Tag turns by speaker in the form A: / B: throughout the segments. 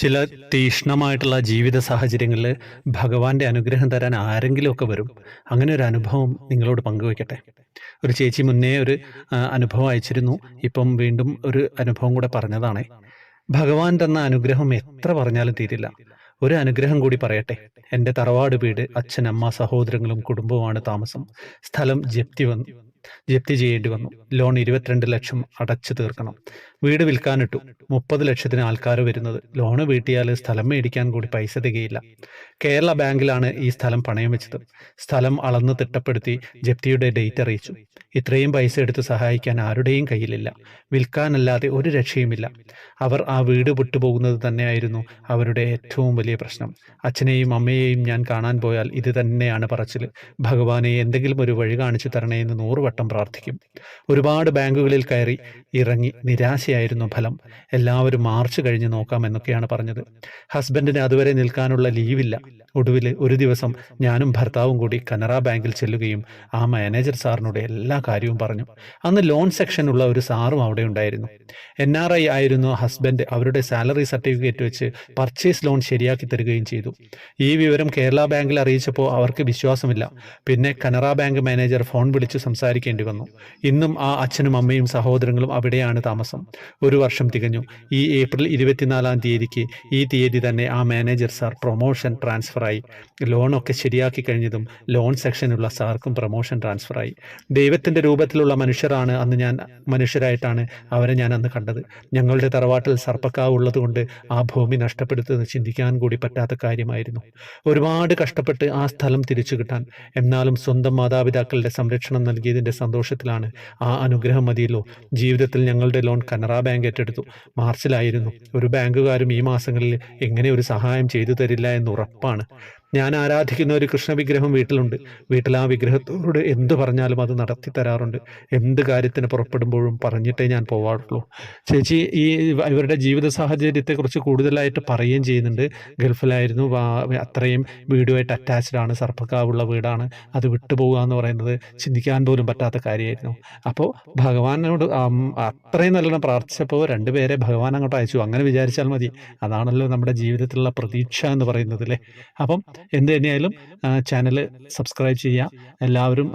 A: ചില തീഷ്ണമായിട്ടുള്ള ജീവിത സാഹചര്യങ്ങളിൽ ഭഗവാന്റെ അനുഗ്രഹം തരാൻ ആരെങ്കിലുമൊക്കെ വരും. അങ്ങനെ ഒരു അനുഭവം നിങ്ങളോട് പങ്കുവയ്ക്കട്ടെ. ഒരു ചേച്ചി മുന്നേ ഒരു അനുഭവം അയച്ചിരുന്നു. ഇപ്പം വീണ്ടും ഒരു അനുഭവം കൂടെ പറഞ്ഞതാണേ. ഭഗവാൻ തന്ന അനുഗ്രഹം എത്ര പറഞ്ഞാലും തീരില്ല. ഒരു അനുഗ്രഹം കൂടി പറയട്ടെ. എന്റെ തറവാട് വീട് അച്ഛൻ അമ്മ സഹോദരങ്ങളും കുടുംബവുമാണ് താമസം. സ്ഥലം ജപ്തി വന്നു. ജപ്തി ചെയ്യേണ്ടി വന്നു. ലോൺ ഇരുപത്തിരണ്ട് ലക്ഷം അടച്ചു തീർക്കണം. വീട് വിൽക്കാനിട്ടു. മുപ്പത് ലക്ഷത്തിന് ആൾക്കാർ വരുന്നത്. ലോണ് വീട്ടിയാൽ സ്ഥലം മേടിക്കാൻ കൂടി പൈസ തികയില്ല. കേരള ബാങ്കിലാണ് ഈ സ്ഥലം പണയം വെച്ചത്. സ്ഥലം അളന്ന് തിട്ടപ്പെടുത്തി ജപ്തിയുടെ ഡേറ്റ് അറിയിച്ചു. ഇത്രയും പൈസ എടുത്ത് സഹായിക്കാൻ ആരുടെയും കയ്യിലില്ല. വിൽക്കാനല്ലാതെ ഒരു രക്ഷയുമില്ല. അവർ ആ വീട് വിട്ടുപോകുന്നത് തന്നെയായിരുന്നു അവരുടെ ഏറ്റവും വലിയ പ്രശ്നം. അച്ഛനെയും അമ്മയെയും ഞാൻ കാണാൻ പോയാൽ ഇത് തന്നെയാണ് പറച്ചിൽ ഭഗവാനെ എന്തെങ്കിലും ഒരു വഴി കാണിച്ചു തരണേ എന്ന് നൂറുവട്ടം പ്രാർത്ഥിക്കും. ഒരുപാട് ബാങ്കുകളിൽ കയറി ഇറങ്ങി നിരാശയായിരുന്നു ഫലം. എല്ലാവരും മാർച്ച് കഴിഞ്ഞ് നോക്കാമെന്നൊക്കെയാണ് പറഞ്ഞത്. ഹസ്ബൻഡിന് അതുവരെ നിൽക്കാനുള്ള ലീവില്ല. ഒടുവിൽ ഒരു ദിവസം ഞാനും ഭർത്താവും കൂടി കനറ ബാങ്കിൽ ചെല്ലുകയും ആ മാനേജർ സാറിനോട് എല്ലാ കാര്യവും പറഞ്ഞു. അന്ന് ലോൺ സെക്ഷനുള്ള ഒരു സാറും അവിടെ ഉണ്ടായിരുന്നു. എൻ ആർ ഐ ആയിരുന്നു ഹസ്ബൻഡ്. അവരുടെ സാലറി സർട്ടിഫിക്കറ്റ് വെച്ച് പർച്ചേസ് ലോൺ ശരിയാക്കി തരികയും ചെയ്തു. ഈ വിവരം കേരള ബാങ്കിൽ അറിയിച്ചപ്പോൾ അവർക്ക് വിശ്വാസമില്ല. പിന്നെ കനറ ബാങ്ക് മാനേജർ ഫോൺ വിളിച്ച് സംസാരിക്കേണ്ടി വന്നു. ഇന്നും ആ അച്ഛനും അമ്മയും സഹോദരങ്ങളും അവിടെയാണ് താമസം. ഒരു വർഷം തികഞ്ഞു. ഈ ഏപ്രിൽ ഇരുപത്തിനാലാം തീയതിക്ക് ഈ തീയതി തന്നെ ആ മാനേജർ സാർ പ്രൊമോഷൻ ട്രാൻസ്ഫറായി ലോണൊക്കെ ശരിയാക്കി കഴിഞ്ഞതും ലോൺ സെക്ഷനുള്ള സാർക്കും പ്രൊമോഷൻ ട്രാൻസ്ഫറായി ദൈവത്തിന്റെ രൂപത്തിലുള്ള മനുഷ്യരാണ് അന്ന് ഞാൻ മനുഷ്യരായിട്ടാണ് അവരെ ഞാൻ അന്ന് കണ്ടത്. ഞങ്ങളുടെ തറവാട്ടിൽ സർപ്പക്കാവ് ഉള്ളതുകൊണ്ട് ആ ഭൂമി നഷ്ടപ്പെടുത്തുന്നത് ചിന്തിക്കാൻ കൂടി പറ്റാത്ത കാര്യമായിരുന്നു. ഒരുപാട് കഷ്ടപ്പെട്ട് ആ സ്ഥലം തിരിച്ചു കിട്ടാൻ. എന്നാലും സ്വന്തം മാതാപിതാക്കളുടെ സംരക്ഷണം നൽകിയതിന്റെ സന്തോഷത്തിലാണ് ആ അനുഗ്രഹം മതിയല്ലോ. ജീവിതത്തിൽ ഞങ്ങളുടെ ലോൺ കനറ ബാങ്ക് ഏറ്റെടുത്തു. മാർച്ചിലായിരുന്നു. ഒരു ബാങ്കുകാരും ഈ മാസങ്ങളിൽ എങ്ങനെ ഒരു സഹായം ചെയ്തു തരില്ല എന്ന് ഉറപ്പാണ്. ഞാൻ ആരാധിക്കുന്ന ഒരു കൃഷ്ണ വിഗ്രഹം വീട്ടിലുണ്ട്. വീട്ടിൽ ആ വിഗ്രഹത്തോട് എന്ത് പറഞ്ഞാലും അത് നടത്തി തരാറുണ്ട്. എന്ത് കാര്യത്തിന് പുറപ്പെടുമ്പോഴും പറഞ്ഞിട്ടേ ഞാൻ പോവാറുള്ളൂ. ചേച്ചി ഈ ഇവരുടെ ജീവിത സാഹചര്യത്തെക്കുറിച്ച് കൂടുതലായിട്ട് പറയുകയും ചെയ്യുന്നുണ്ട്. ഗൾഫിലായിരുന്നു. അത്രയും വീടുമായിട്ട് അറ്റാച്ച്ഡ് ആണ്. സർപ്പക്കാവുള്ള വീടാണ്. അത് വിട്ടുപോകുക എന്ന് പറയുന്നത് ചിന്തിക്കാൻ പോലും പറ്റാത്ത കാര്യമായിരുന്നു. അപ്പോൾ ഭഗവാനോട് അത്രയും നല്ലോണം പ്രാർത്ഥിച്ചപ്പോൾ രണ്ടുപേരെ ഭഗവാൻ അങ്ങോട്ട് അയച്ചു. അങ്ങനെ വിചാരിച്ചാൽ മതി. അതാണല്ലോ നമ്മുടെ ജീവിതത്തിലുള്ള പ്രതീക്ഷ എന്ന് പറയുന്നത് അല്ലേ? അപ്പം എന്ത് തന്നെയായാലും ചാനൽ സബ്സ്ക്രൈബ് ചെയ്യാം. എല്ലാവരും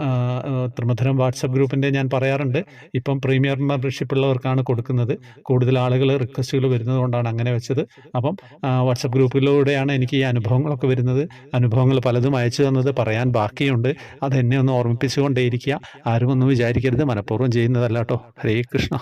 A: ത്രിമധുരം വാട്സപ്പ് ഗ്രൂപ്പിന്റെ ഞാൻ പറയാറുണ്ട്. ഇപ്പം പ്രീമിയർ മെമ്പർഷിപ്പ് ഉള്ളവർക്കാണ് കൊടുക്കുന്നത്. കൂടുതൽ ആളുകൾ റിക്വസ്റ്റുകൾ വരുന്നത് കൊണ്ടാണ് അങ്ങനെ വെച്ചത്. അപ്പം വാട്സപ്പ് ഗ്രൂപ്പിലൂടെയാണ് എനിക്ക് ഈ അനുഭവങ്ങളൊക്കെ വരുന്നത്. അനുഭവങ്ങൾ പലതും അയച്ചു തന്നത് പറയാൻ ബാക്കിയുണ്ട്. അതെന്നെ ഒന്ന് ഓർമ്മിപ്പിച്ചുകൊണ്ടേയിരിക്കുക. ആരും ഒന്നും വിചാരിക്കരുത്. മനഃപൂർവം ചെയ്യുന്നതല്ല കേട്ടോ. ഹരേ കൃഷ്ണ.